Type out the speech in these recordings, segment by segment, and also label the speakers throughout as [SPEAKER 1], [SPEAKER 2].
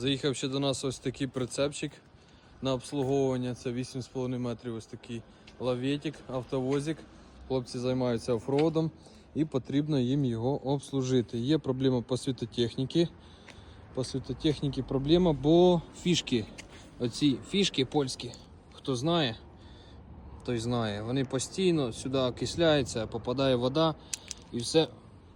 [SPEAKER 1] Заїхав ще до нас ось такий прицепчик на обслуговування. Це 8,5 метрів ось такий лаветик, автовозик. Хлопці займаються оффроудом і потрібно їм його обслужити. Є проблема по світотехніці. По світотехніці проблема, бо фішки, оці фішки польські, хто знає, той знає. Вони постійно сюди окисляються, попадає вода і все.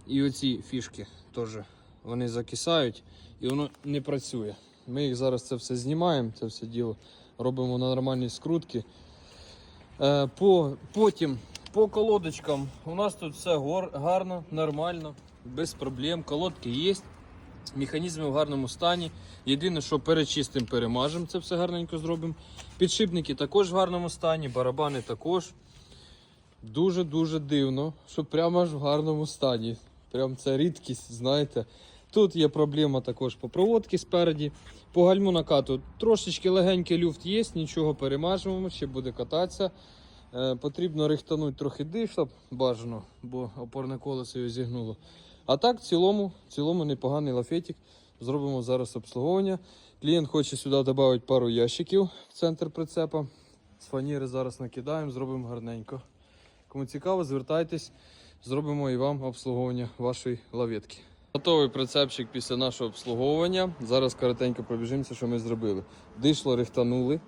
[SPEAKER 1] І оці фішки теж вони закисають і воно не працює. Ми їх зараз це все знімаємо, це все діло робимо на нормальні скрутки. Е, по, потім по колодочкам у нас тут все гарно, нормально, без проблем. Колодки є, механізми в гарному стані. Єдине, що перечистимо, перемажемо, це все гарненько зробимо. Підшипники також в гарному стані, барабани також. Дуже-дуже дивно, що прямо аж в гарному стані. Прям це рідкість, знаєте. Тут є проблема також по проводці спереді. По гальму накату трошечки легенький люфт є, нічого перемажуємо, ще буде кататися. Е, потрібно рихтанути трохи дишлап, бажано, бо опорне колесо його зігнуло. А так, в цілому, в цілому непоганий лафетик. Зробимо зараз обслуговування. Клієнт хоче сюди додати пару ящиків в центр прицепа. З фанери зараз накидаємо, зробимо гарненько. Кому цікаво, звертайтесь, зробимо і вам обслуговування вашої лаветки. Готовий прицепчик після нашого обслуговування. Зараз коротенько пробіжимося, що ми зробили. Дишло рихтанули,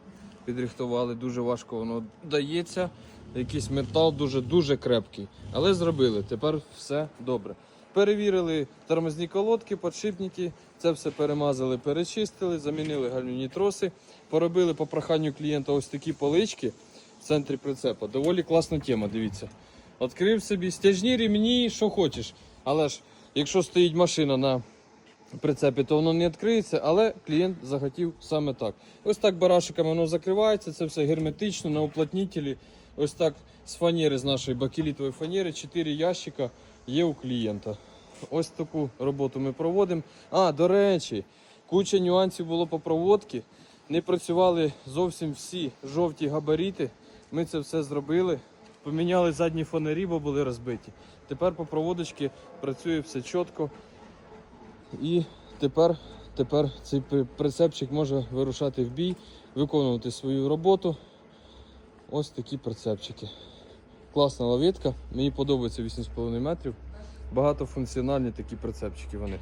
[SPEAKER 1] підрихтували, дуже важко воно дається. Якийсь метал дуже-дуже крепкий. Але зробили. Тепер все добре. Перевірили тормозні колодки, подшипники, це все перемазали, перечистили, замінили гальмівні троси, поробили по проханню клієнта ось такі полички в центрі прицепа. Доволі класна тема, дивіться. Відкрив собі стяжні рівні, що хочеш. Але ж, якщо стоїть машина на прицепі, то воно не відкриється, але клієнт захотів саме так. Ось так барашиками воно закривається, це все герметично, на уплотнітелі. Ось так з фанери, з нашої бакелітової фанери, 4 ящика є у клієнта. Ось таку роботу ми проводимо. А, до речі, куча нюансів було по проводці. Не працювали зовсім всі жовті габаріти. Ми це все зробили. Поміняли задні фонарі, бо були розбиті. Тепер по проводочці працює все чітко. І тепер, тепер цей прицепчик може вирушати в бій, виконувати свою роботу. Ось такі прицепчики. Класна лавітка. Мені подобається 8,5 метрів. Багатофункціональні такі прицепчики вони.